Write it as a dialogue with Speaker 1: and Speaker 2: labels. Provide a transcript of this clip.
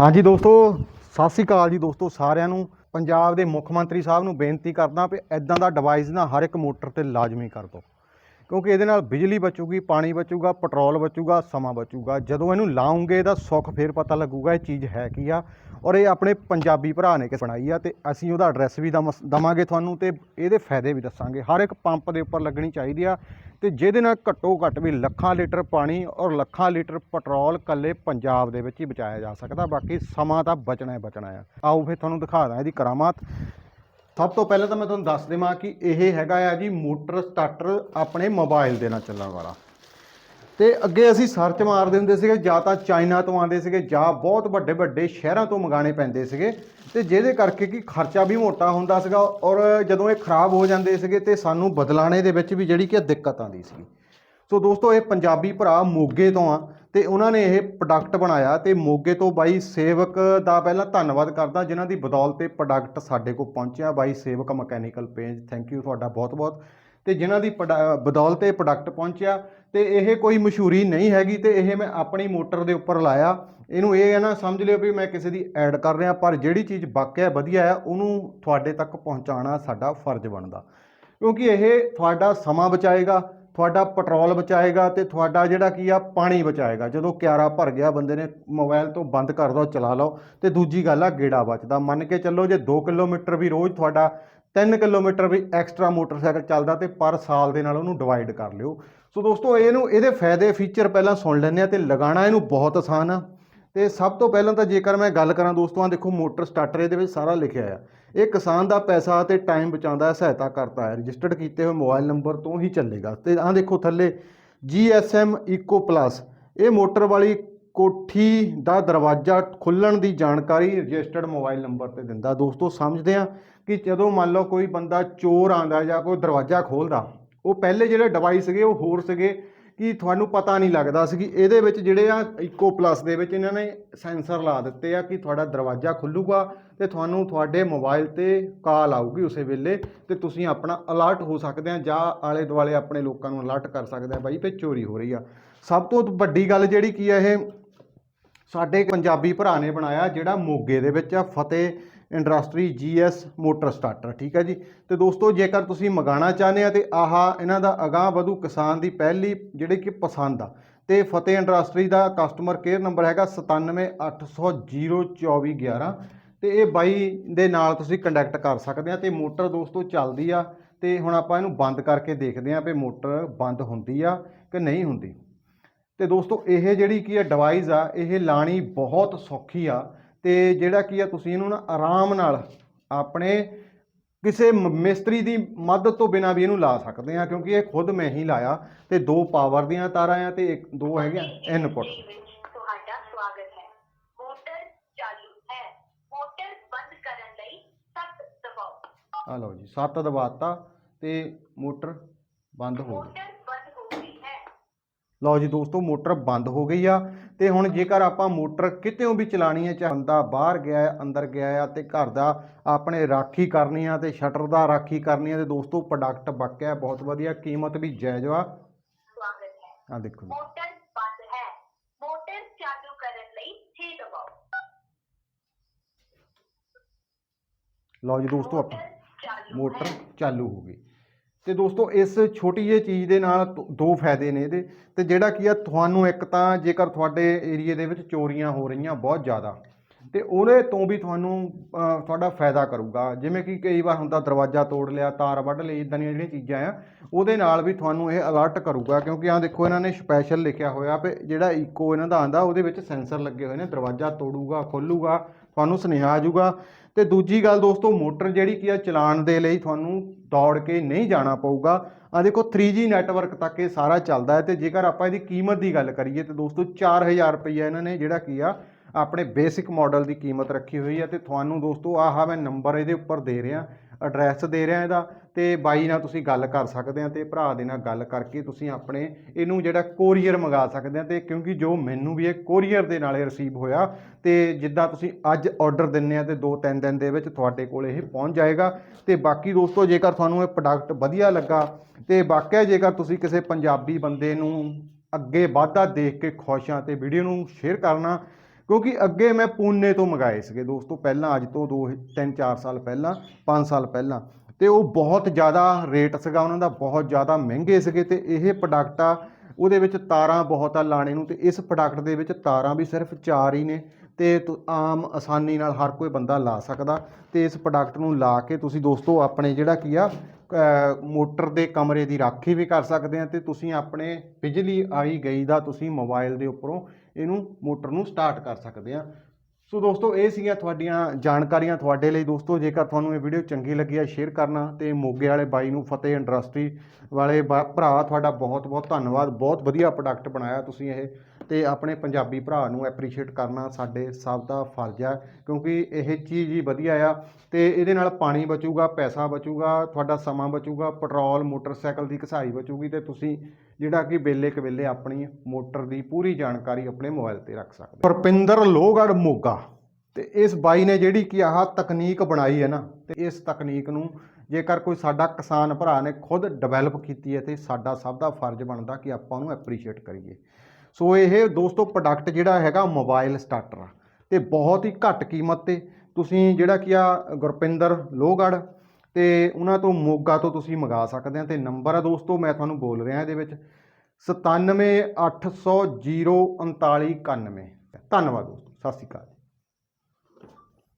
Speaker 1: ਹਾਂਜੀ ਦੋਸਤੋ, ਸਤਿ ਸ੍ਰੀ ਅਕਾਲ ਜੀ ਦੋਸਤੋ ਸਾਰਿਆਂ ਨੂੰ। ਪੰਜਾਬ ਦੇ ਮੁੱਖ ਮੰਤਰੀ ਸਾਹਿਬ ਨੂੰ ਬੇਨਤੀ ਕਰਦਾ ਵੀ ਐਦਾਂ ਦਾ ਡਿਵਾਈਸ ਨਾ ਹਰ ਇੱਕ ਮੋਟਰ ਤੇ ਲਾਜ਼ਮੀ ਕਰ ਦਿਓ। ਕਿਉਂਕਿ ਇਹਦੇ ਨਾਲ ਬਿਜਲੀ ਬਚੂਗੀ, ਪਾਣੀ ਬਚੂਗਾ, ਪੈਟਰੋਲ ਬਚੂਗਾ, ਸਮਾਂ ਬਚੂਗਾ। ਜਦੋਂ ਇਹਨੂੰ ਲਾਉਂਗੇ ਇਹਦਾ ਸੁੱਖ ਫੇਰ ਪਤਾ ਲੱਗੂਗਾ ਇਹ ਚੀਜ਼ ਹੈ ਕੀ ਆ। ਔਰ ਇਹ ਆਪਣੇ ਪੰਜਾਬੀ ਭਰਾ ਨੇ ਕਿ ਬਣਾਈ ਆ ਤੇ ਅਸੀਂ ਉਹਦਾ ਐਡਰੈਸ ਵੀ ਦਮ- ਦਵਾਂਗੇ ਤੁਹਾਨੂੰ ਤੇ ਇਹਦੇ ਫਾਇਦੇ ਵੀ ਦੱਸਾਂਗੇ। ਹਰ ਇੱਕ ਪੰਪ ਦੇ ਉੱਪਰ ਲੱਗਣੀ ਚਾਹੀਦੀ ਆ। ਤੇ ਜਿਹਦੇ ਨਾਲ ਘੱਟੋ ਘੱਟ ਵੀ ਲੱਖਾਂ ਲੀਟਰ ਪਾਣੀ ਔਰ ਲੱਖਾਂ ਲੀਟਰ ਪੈਟਰੋਲ ਕੱਲੇ ਪੰਜਾਬ ਦੇ ਵਿੱਚ ਹੀ ਬਚਾਇਆ ਜਾ ਸਕਦਾ। ਬਾਕੀ ਸਮਾਂ ਤਾਂ ਬਚਣਾ ਹੀ ਬਚਣਾ ਆ। ਆਓ ਫਿਰ ਤੁਹਾਨੂੰ ਦਿਖਾ ਦਾਂ ਇਹਦੀ ਕਰਾਮਾਤ। ਸਭ ਤੋਂ ਪਹਿਲਾਂ ਤਾਂ ਮੈਂ ਤੁਹਾਨੂੰ ਦੱਸ ਦੇਵਾਂ ਕਿ ਇਹ ਹੈਗਾ ਆ ਜੀ ਮੋਟਰ ਸਟਾਰਟਰ ਆਪਣੇ ਮੋਬਾਈਲ ਦੇ ਨਾਲ ਚੱਲਣ ਵਾਲਾ। ਤੇ ਅੱਗੇ ਅਸੀਂ ਸਰਚ ਮਾਰਦੇ ਹੁੰਦੇ ਸੀਗੇ, ਜਾਂ ਤਾਂ ਚਾਈਨਾ ਤੋਂ ਆਉਂਦੇ ਸੀਗੇ, ਜਾਂ ਬਹੁਤ ਵੱਡੇ ਵੱਡੇ ਸ਼ਹਿਰਾਂ ਤੋਂ ਮੰਗਾਣੇ ਪੈਂਦੇ ਸੀਗੇ। ਤੇ ਜਿਹਦੇ ਕਰਕੇ ਕਿ ਖਰਚਾ ਵੀ ਮੋਟਾ ਹੁੰਦਾ ਸੀਗਾ ਔਰ ਜਦੋਂ ਇਹ ਖਰਾਬ ਹੋ ਜਾਂਦੇ ਸੀਗੇ ਤੇ ਸਾਨੂੰ ਬਦਲਾਣੇ ਦੇ ਵਿੱਚ ਵੀ ਜਿਹੜੀ ਕਿ ਦਿੱਕਤ ਆਉਂਦੀ ਸੀ ਸੋ ਦੋਸਤੋ, ਇਹ ਪੰਜਾਬੀ ਭਰਾ ਮੋਗੇ ਤੋਂ ਆ ਤੇ ਉਹਨਾਂ ਨੇ ਇਹ ਪ੍ਰੋਡਕਟ ਬਣਾਇਆ ਤੇ ਮੋਗੇ ਤੋਂ ਬਾਈ ਸੇਵਕ ਦਾ ਪਹਿਲਾਂ ਧੰਨਵਾਦ ਕਰਦਾ, ਜਿਨ੍ਹਾਂ ਦੀ ਬਦੌਲਤ ਇਹ ਪ੍ਰੋਡਕਟ ਸਾਡੇ ਕੋਲ ਪਹੁੰਚਿਆ। ਬਾਈ ਸੇਵਕ ਮਕੈਨੀਕਲ ਪੇਜ ਥੈਂਕ ਯੂ ਤੁਹਾਡਾ ਬਹੁਤ ਬਹੁਤ ਤੇ ਜਿਨ੍ਹਾਂ ਦੀ ਪ੍ਰੋਡ- ਬਦੌਲਤ ਇਹ ਪ੍ਰੋਡਕਟ ਪਹੁੰਚਿਆ ਤੇ ਇਹ ਕੋਈ ਮਸ਼ਹੂਰੀ ਨਹੀਂ ਹੈਗੀ ਤੇ ਇਹ ਮੈਂ ਆਪਣੀ ਮੋਟਰ ਦੇ ਉੱਪਰ ਲਾਇਆ। ਇਹਨੂੰ ਇਹ ਹੈ ਨਾ, ਸਮਝ ਲਿਓ ਵੀ ਮੈਂ ਕਿਸੇ ਦੀ ਐਡ ਕਰ ਰਿਹਾ, ਪਰ ਜਿਹੜੀ ਚੀਜ਼ ਵਾਕਿਆ ਵਧੀਆ ਹੈ, ਉਹਨੂੰ ਤੁਹਾਡੇ ਤੱਕ ਪਹੁੰਚਾਉਣਾ ਸਾਡਾ ਫਰਜ਼ ਬਣਦਾ। ਕਿਉਂਕਿ ਇਹ ਤੁਹਾਡਾ ਸਮਾਂ ਬਚਾਏਗਾ, ਤੁਹਾਡਾ ਪੈਟਰੋਲ ਬਚਾਏਗਾ ਤੇ ਤੁਹਾਡਾ ਜਿਹੜਾ ਕੀ ਆ, ਪਾਣੀ ਬਚਾਏਗਾ। ਜਦੋਂ ਕਿਆਰਾ ਭਰ ਗਿਆ, ਬੰਦੇ ਨੇ ਮੋਬਾਈਲ ਤੋਂ ਬੰਦ ਕਰ ਦੋ, ਚਲਾ ਲਓ ਤੇ ਦੂਜੀ ਗੱਲ ਆ, ਗੇੜਾ ਬਚਦਾ। ਮੰਨ ਕੇ ਚੱਲੋ ਜੇ 2 ਕਿਲੋਮੀਟਰ ਵੀ ਰੋਜ਼ ਤੁਹਾਡਾ 3 ਕਿਲੋਮੀਟਰ ਵੀ ਐਕਸਟਰਾ ਮੋਟਰਸਾਈਕਲ ਚੱਲਦਾ ਤੇ ਪਰ ਸਾਲ ਦੇ ਨਾਲ ਉਹਨੂੰ ਡਿਵਾਈਡ ਕਰ ਲਿਓ। ਸੋ ਦੋਸਤੋ, ਇਹਨੂੰ, ਇਹਦੇ ਫਾਇਦੇ ਫੀਚਰ ਪਹਿਲਾਂ ਸੁਣ ਲੈਂਦੇ ਆ ਤੇ ਲਗਾਉਣਾ ਇਹਨੂੰ ਬਹੁਤ ਆਸਾਨ ਆ। ਤੇ ਸਭ ਤੋਂ ਪਹਿਲਾਂ ਤਾਂ ਜੇਕਰ ਮੈਂ ਗੱਲ ਕਰਾਂ ਦੋਸਤੋ ਆ ਦੇਖੋ ਮੋਟਰ ਸਟਾਰਟਰ ਇਹਦੇ ਵਿੱਚ ਸਾਰਾ ਲਿਖਿਆ ਆ। ਇਹ ਕਿਸਾਨ ਦਾ ਪੈਸਾ ਤੇ ਟਾਈਮ ਬਚਾਉਂਦਾ ਹੈ ਸਹਾਇਤਾ ਕਰਦਾ ਹੈ। ਰਜਿਸਟਰਡ ਕੀਤੇ ਹੋਏ ਮੋਬਾਈਲ ਨੰਬਰ ਤੋਂ ਹੀ ਚੱਲੇਗਾ। ਤੇ ਆਹ ਦੇਖੋ ਥੱਲੇ GSM Eco Plus ਇਹ ਮੋਟਰ ਵਾਲੀ ਕੋਠੀ ਦਾ ਦਰਵਾਜ਼ਾ ਖੁੱਲਣ ਦੀ ਜਾਣਕਾਰੀ ਰਜਿਸਟਰਡ ਮੋਬਾਈਲ ਨੰਬਰ ਤੇ ਦਿੰਦਾ। ਦੋਸਤੋ, ਸਮਝਦੇ ਆ ਕਿ ਜਦੋਂ ਮੰਨ ਲਓ ਕੋਈ ਬੰਦਾ ਚੋਰ ਆਂਦਾ ਜਾਂ ਕੋਈ ਦਰਵਾਜ਼ਾ ਖੋਲਦਾ, ਉਹ ਪਹਿਲੇ ਜਿਹੜੇ ਡਿਵਾਈਸ ਸੀਗੇ, ਉਹ ਹੋਰ ਸੀਗੇ ਕਿ ਤੁਹਾਨੂੰ ਪਤਾ ਨਹੀਂ ਲੱਗਦਾ ਸੀ ਕਿ ਇਹਦੇ ਵਿੱਚ ਜਿਹੜੇ ਆ ਇਕੋ ਪਲੱਸ ਦੇ ਵਿੱਚ ਇਹਨਾਂ ਨੇ ਸੈਂਸਰ ਲਾ ਦਿੱਤੇ ਆ ਕਿ ਤੁਹਾਡਾ ਦਰਵਾਜ਼ਾ ਖੁੱਲੂਗਾ ਤੇ ਤੁਹਾਨੂੰ ਤੁਹਾਡੇ ਮੋਬਾਈਲ ਤੇ ਕਾਲ ਆਊਗੀ ਉਸੇ ਵੇਲੇ ਤੇ ਤੁਸੀਂ ਆਪਣਾ ਅਲਰਟ ਹੋ ਸਕਦੇ ਆ ਜਾਂ ਆਲੇ ਦੁਆਲੇ ਆਪਣੇ ਲੋਕਾਂ ਨੂੰ ਅਲਰਟ ਕਰ ਸਕਦੇ ਆ, ਬਾਈ ਵੀ ਚੋਰੀ ਹੋ ਰਹੀ ਆ। ਸਭ ਤੋਂ ਵੱਡੀ ਗੱਲ ਜਿਹੜੀ ਕੀ ਆ ਇਹ ਸਾਡੇ ਪੰਜਾਬੀ ਭਰਾ ਨੇ ਬਣਾਇਆ, ਜਿਹੜਾ ਮੋਗੇ ਦੇ ਵਿੱਚ ਆ, ਫਤਿਹ ਇੰਡਸਟਰੀ ਜੀਐਸ ਮੋਟਰ ਸਟਾਰਟਰ, ਠੀਕ ਹੈ ਜੀ? ਤੇ ਦੋਸਤੋ, ਜੇਕਰ ਤੁਸੀਂ ਮੰਗਾਣਾ ਚਾਹੁੰਦੇ ਆ ਤੇ ਆਹ ਇਹਨਾਂ ਦਾ ਅਗਾਹ ਵਧੂ ਕਿਸਾਨ ਦੀ ਪਹਿਲੀ ਜਿਹੜੀ ਕਿ ਪਸੰਦ ਆ। ਤੇ ਫਤਿਹ ਇੰਡਸਟਰੀ ਦਾ ਕਸਟਮਰ ਕੇਅਰ ਨੰਬਰ ਹੈਗਾ 97800411 ਤੇ ਇਹ ਬਾਈ ਦੇ ਨਾਲ ਤੁਸੀਂ ਕੰਟੈਕਟ ਕਰ ਸਕਦੇ ਆ ਤੇ ਮੋਟਰ ਦੋਸਤੋ ਚੱਲਦੀ ਆ ਤੇ ਹੁਣ ਆਪਾਂ ਇਹਨੂੰ ਬੰਦ ਕਰਕੇ ਦੇਖਦੇ ਆ ਵੀ ਮੋਟਰ ਬੰਦ ਹੁੰਦੀ ਆ ਕਿ ਨਹੀਂ ਹੁੰਦੀ। ਤੇ ਦੋਸਤੋ ਇਹ ਜਿਹੜੀ ਕੀ ਹੈ ਡਿਵਾਈਸ ਆ ਇਹ ਲਾਣੀ ਬਹੁਤ ਸੌਖੀ ਆ ਤੇ ਜਿਹੜਾ ਕੀ ਆ ਤੁਸੀਂ ਇਹਨੂੰ ਨਾ ਆਰਾਮ ਨਾਲ ਆਪਣੇ ਕਿਸੇ ਮਿਸਤਰੀ ਦੀ ਮਦਦ ਤੋਂ ਬਿਨਾ ਵੀ ਇਹਨੂੰ ਲਾ ਸਕਦੇ ਆ ਕਿਉਂਕਿ ਇਹ ਖੁਦ ਮੈਂ ਹੀ ਲਾਇਆ ਤੇ ਦੋ ਪਾਵਰ ਦੀਆਂ ਤਾਰਾਂ ਆ ਤੇ ਇੱਕ ਦੋ ਹੈਗੀਆਂ ਇਨਪੁੱਟ
Speaker 2: ਵਿੱਚ ਤੁਹਾਡਾ ਸਵਾਗਤ ਹੈ। ਮੋਟਰ ਚਾਲੂ ਹੈ। ਮੋਟਰ ਬੰਦ ਕਰਨ ਲਈ ਸੱਤ ਦਬਾਓ।
Speaker 1: ਆ ਲਓ ਜੀ ਸੱਤ ਦਬਾਤਾ ਤੇ ਮੋਟਰ ਬੰਦ ਹੋ ਗਈ
Speaker 2: ਮੋਟਰ ਬੰਦ ਹੋ ਗਈ ਹੈ
Speaker 1: ਲਓ ਜੀ ਦੋਸਤੋ ਮੋਟਰ ਬੰਦ ਹੋ ਗਈ ਆ ਤੇ ਹੁਣ ਜੇਕਰ ਆਪਾਂ ਮੋਟਰ ਕਿਤੇੋਂ ਵੀ ਚਲਾਣੀ ਹੈ ਚਾਹੇ ਬੰਦਾ ਬਾਹਰ ਗਿਆ ਹੈ ਅੰਦਰ ਗਿਆ ਆ ਤੇ ਘਰ ਦਾ ਆਪਣੇ ਰਾਖੀ ਕਰਨੀ ਆ ਤੇ ਸ਼ਟਰ ਦਾ ਰਾਖੀ ਕਰਨੀ ਆ ਤੇ ਦੋਸਤੋ ਪ੍ਰੋਡਕਟ ਵਾਕਿਆ ਬਹੁਤ ਵਧੀਆ ਕੀਮਤ ਵੀ ਜਾਇਜ਼ ਆ।
Speaker 2: ਹੈ
Speaker 1: ਆ ਦੇਖੋ
Speaker 2: ਮੋਟਰ ਬੰਦ ਹੈ। ਮੋਟਰ ਚਾਲੂ ਕਰਨ ਲਈ 6 ਦਬਾਓ।
Speaker 1: ਲਓ ਜੀ ਦੋਸਤੋ ਆਪਾਂ
Speaker 2: ਮੋਟਰ ਹੈ।
Speaker 1: ਚਾਲੂ ਹੋ ਗਈ। ਤੇ ਦੋਸਤੋ, ਇਸ ਛੋਟੀ ਜਿਹੀ ਚੀਜ਼ ਦੇ ਨਾਲ ਦ- ਦੋ ਫਾਇਦੇ ਨੇ ਇਹਦੇ। ਤੇ ਜਿਹੜਾ ਕੀ ਆ, ਤੁਹਾਨੂੰ ਇੱਕ ਤਾਂ ਜੇਕਰ ਤੁਹਾਡੇ ਏਰੀਏ ਦੇ ਵਿੱਚ ਚੋਰੀਆਂ ਹੋ ਰਹੀਆਂ ਬਹੁਤ ਜ਼ਿਆਦਾ, ਤੇ ਉਹਦੇ ਤੋਂ ਵੀ ਤੁਹਾਨੂੰ ਤੁਹਾਡਾ ਫਾਇਦਾ ਕਰੂਗਾ। ਜਿਵੇਂ ਕਿ ਕਈ ਵਾਰ ਹੁੰਦਾ, ਦਰਵਾਜ਼ਾ ਤੋੜ ਲਿਆ, ਤਾਰ ਵੱਢ ਲਈ ਇਦਾਂ ਦੀਆਂ ਜਿਹੜੀਆਂ ਚੀਜ਼ਾਂ ਆ, ਉਹਦੇ ਨਾਲ ਵੀ ਤੁਹਾਨੂੰ ਇਹ ਅਲਰਟ ਕਰੂਗਾ, ਕਿਉਂਕਿ ਆਹ ਦੇਖੋ, ਇਹਨਾਂ ਨੇ ਸਪੈਸ਼ਲ ਲਿਖਿਆ ਹੋਇਆ ਵੀ ਜਿਹੜਾ ਇਕੋ ਇਹਨਾਂ ਦਾ ਆਂਦਾ, ਉਹਦੇ ਵਿੱਚ ਸੈਂਸਰ ਲੱਗੇ ਹੋਏ ਨੇ, ਦਰਵਾਜ਼ਾ ਤੋੜੂਗਾ, ਖੋਲੂਗਾ, ਤੁਹਾਨੂੰ ਸੁਨੇਹਾ ਆ ਜਾਊਗਾ। ਤੇ ਦੂਜੀ ਗੱਲ ਦੋਸਤੋ, ਮੋਟਰ ਜਿਹੜੀ ਕੀ ਆ, ਚਲਾਉਣ ਦੇ ਲਈ ਤੁਹਾਨੂੰ ਦੌੜ ਕੇ ਨਹੀਂ ਜਾਣਾ ਪਊਗਾ। ਆ ਦੇਖੋ 3G ਨੈਟਵਰਕ ਤੱਕ ਇਹ ਸਾਰਾ ਚੱਲਦਾ ਹੈ ਤੇ ਜੇਕਰ ਆਪਾਂ ਇਹਦੀ ਕੀਮਤ ਦੀ ਗੱਲ ਕਰੀਏ ਤੇ ਦੋਸਤੋ 4000 ਰੁਪਈਆ ਇਹਨਾਂ ਨੇ ਜਿਹੜਾ ਕੀ ਆ, ਆਪਣੇ ਬੇਸਿਕ ਮਾਡਲ ਦੀ ਕੀਮਤ ਰੱਖੀ ਹੋਈ ਹੈ ਤੇ ਤੁਹਾਨੂੰ ਦੋਸਤੋ, ਆਹ ਮੈਂ ਨੰਬਰ ਇਹਦੇ ਉੱਪਰ ਦੇ ਰਿਹਾ। ਐਡਰੈਸ ਦੇ ਰਿਹਾ ਇਹਦਾ ਤੇ ਬਾਈ ਨਾਲ ਤੁਸੀਂ ਗੱਲ ਕਰ ਸਕਦੇ ਆ ਤੇ ਭਰਾ ਦੇ ਨਾਲ ਗੱਲ ਕਰਕੇ ਤੁਸੀਂ ਆਪਣੇ ਇਹਨੂੰ ਜਿਹੜਾ ਕੋਰੀਅਰ ਮੰਗਾ ਸਕਦੇ ਆ ਤੇ ਕਿਉਂਕਿ ਜੋ ਮੈਨੂੰ ਵੀ ਇਹ ਕੋਰੀਅਰ ਦੇ ਨਾਲੇ ਰਿਸੀਵ ਹੋਇਆ ਤੇ ਜਿੱਦਾਂ ਤੁਸੀਂ ਅੱਜ ਆਰਡਰ ਦਿੰਨੇ ਆ ਤੇ 2-3 ਦਿਨ ਦੇ ਵਿੱਚ ਤੁਹਾਡੇ ਕੋਲ ਇਹ ਪਹੁੰਚ ਜਾਏਗਾ ਤੇ ਬਾਕੀ ਦੋਸਤੋ ਜੇਕਰ ਤੁਹਾਨੂੰ ਇਹ ਪ੍ਰੋਡਕਟ ਵਧੀਆ ਲੱਗਾ ਤੇ ਵਾਕਿਆ ਜੇਕਰ ਤੁਸੀਂ ਕਿਸੇ ਪੰਜਾਬੀ ਬੰਦੇ ਨੂੰ ਅੱਗੇ ਵਾਧਾ ਦੇਖ ਕੇ ਖੁਸ਼ ਆ ਤੇ ਵੀਡੀਓ ਨੂੰ ਸ਼ੇਅਰ ਕਰਨਾ ਕਿਉਂਕਿ ਅੱਗੇ ਮੈਂ ਪੂਨੇ ਤੋਂ ਮੰਗਾਏ ਸੀਗੇ ਦੋਸਤੋ, ਪਹਿਲਾਂ, ਅੱਜ ਤੋਂ 2 3 4 ਸਾਲ ਪਹਿਲਾਂ 5 ਸਾਲ ਪਹਿਲਾਂ। ਤੇ ਉਹ ਬਹੁਤ ਜ਼ਿਆਦਾ ਰੇਟ ਸੀਗਾ, ਉਹਨਾਂ ਦਾ ਬਹੁਤ ਜ਼ਿਆਦਾ ਮਹਿੰਗੇ ਸੀਗੇ ਤੇ ਇਹ ਪ੍ਰੋਡਕਟ ਆ, ਉਹਦੇ ਵਿੱਚ ਤਾਰਾਂ ਬਹੁਤ ਆ ਲਾਣੇ ਨੂੰ ਤੇ ਇਸ ਪ੍ਰੋਡਕਟ ਦੇ ਵਿੱਚ ਤਾਰਾਂ ਵੀ ਸਿਰਫ 4 ਹੀ ਨੇ ਤੇ ਤੁ- ਆਮ ਆਸਾਨੀ ਨਾਲ ਹਰ ਕੋਈ ਬੰਦਾ ਲਾ ਸਕਦਾ ਤੇ ਇਸ ਪ੍ਰੋਡਕਟ ਨੂੰ ਲਾ ਕੇ ਤੁਸੀਂ ਦੋਸਤੋ ਆਪਣੇ ਜਿਹੜਾ ਕੀ ਆ ਮੋਟਰ ਦੇ ਕਮਰੇ ਦੀ ਰਾਖੀ ਵੀ ਕਰ ਸਕਦੇ ਆ ਤੇ ਤੁਸੀਂ ਆਪਣੇ ਬਿਜਲੀ ਆਈ ਗਈ ਦਾ ਤੁਸੀਂ ਮੋਬਾਈਲ ਦੇ ਉੱਪਰੋਂ ਇਹਨੂੰ ਮੋਟਰ ਨੂੰ ਸਟਾਰਟ ਕਰ ਸਕਦੇ ਆ ਸੋ ਦੋਸਤੋ, ਇਹ ਸੀਗੀਆਂ ਤੁਹਾਡੀਆਂ ਜਾਣਕਾਰੀਆਂ ਤੁਹਾਡੇ ਲਈ। ਦੋਸਤੋ, ਜੇਕਰ ਤੁਹਾਨੂੰ ਇਹ ਵੀਡੀਓ ਚੰਗੀ ਲੱਗੀ ਆ ਸ਼ੇਅਰ ਕਰਨਾ ਤੇ ਮੋਗੇ ਵਾਲੇ ਬਾਈ ਨੂੰ ਫਤਿਹ ਇੰਡਸਟਰੀ ਵਾਲੇ ਬਾ- ਭਰਾ, ਤੁਹਾਡਾ ਬਹੁਤ ਬਹੁਤ ਧੰਨਵਾਦ। ਬਹੁਤ ਵਧੀਆ ਪ੍ਰੋਡਕਟ ਬਣਾਇਆ ਤੁਸੀਂ ਇਹ ਤੇ ਆਪਣੇ ਪੰਜਾਬੀ ਭਰਾ ਨੂੰ ਐਪਰੀਸ਼ੀਏਟ ਕਰਨਾ ਸਾਡੇ ਸਭ ਦਾ ਫਰਜ਼ ਆ ਕਿਉਂਕਿ ਇਹ ਚੀਜ਼ ਹੀ ਵਧੀਆ ਆ ਤੇ ਇਹਦੇ ਨਾਲ ਪਾਣੀ ਬਚੂਗਾ, ਪੈਸਾ ਬਚੂਗਾ, ਤੁਹਾਡਾ ਸਮਾਂ ਬਚੂਗਾ, ਪੈਟਰੋਲ, ਮੋਟਰਸਾਈਕਲ ਦੀ ਘਸਾਈ ਬਚੂਗੀ ਤੇ ਤੁਸੀਂ ਜਿਹੜਾ ਕਿ ਵੇਲੇ ਕਵੇਲੇ ਆਪਣੀ ਮੋਟਰ ਦੀ ਪੂਰੀ ਜਾਣਕਾਰੀ ਆਪਣੇ ਮੋਬਾਈਲ ਤੇ ਰੱਖ ਸਕਦੇ ਪਰਪਿੰਦਰ ਲੋਹਗੜ੍ਹ ਮੋਗਾ। ਤੇ ਇਸ ਬਾਈ ਨੇ ਜਿਹੜੀ ਕਿ ਆਹ ਤਕਨੀਕ ਬਣਾਈ ਹੈ ਨਾ, ਤੇ ਇਸ ਤਕਨੀਕ ਨੂੰ ਜੇਕਰ ਕੋਈ ਸਾਡਾ ਕਿਸਾਨ ਭਰਾ ਨੇ ਖੁਦ ਡਿਵੈਲਪ ਕੀਤੀ ਹੈ, ਤੇ ਸਾਡਾ ਸਭ ਦਾ ਫਰਜ਼ ਬਣਦਾ ਕਿ ਆਪਾਂ ਉਹਨੂੰ ਐਪਰੀਸ਼ੀਏਟ ਕਰੀਏ। ਸੋ ਇਹ ਦੋਸਤੋ ਪ੍ਰੋਡਕਟ ਜਿਹੜਾ ਹੈਗਾ ਮੋਬਾਈਲ ਸਟਾਰਟਰ ਆ। ਤੇ ਬਹੁਤ ਹੀ ਘੱਟ ਕੀਮਤ ਤੇ ਤੁਸੀਂ ਜਿਹੜਾ ਕੀ ਆ ਗੁਰਪਿੰਦਰ ਲੋਹਗੜ੍ਹ ਤੇ ਉਹਨਾਂ ਤੋਂ ਮੋਗਾ ਤੋਂ ਤੁਸੀਂ ਮੰਗਾ ਸਕਦੇ ਆ ਤੇ ਨੰਬਰ ਆ ਦੋਸਤੋ, ਮੈਂ ਤੁਹਾਨੂੰ ਬੋਲ ਰਿਹਾ ਇਹਦੇ ਵਿੱਚ। 97800 3991 ਧੰਨਵਾਦ ਦੋਸਤੋ, ਸਤਿ ਸ਼੍ਰੀ ਅਕਾਲ।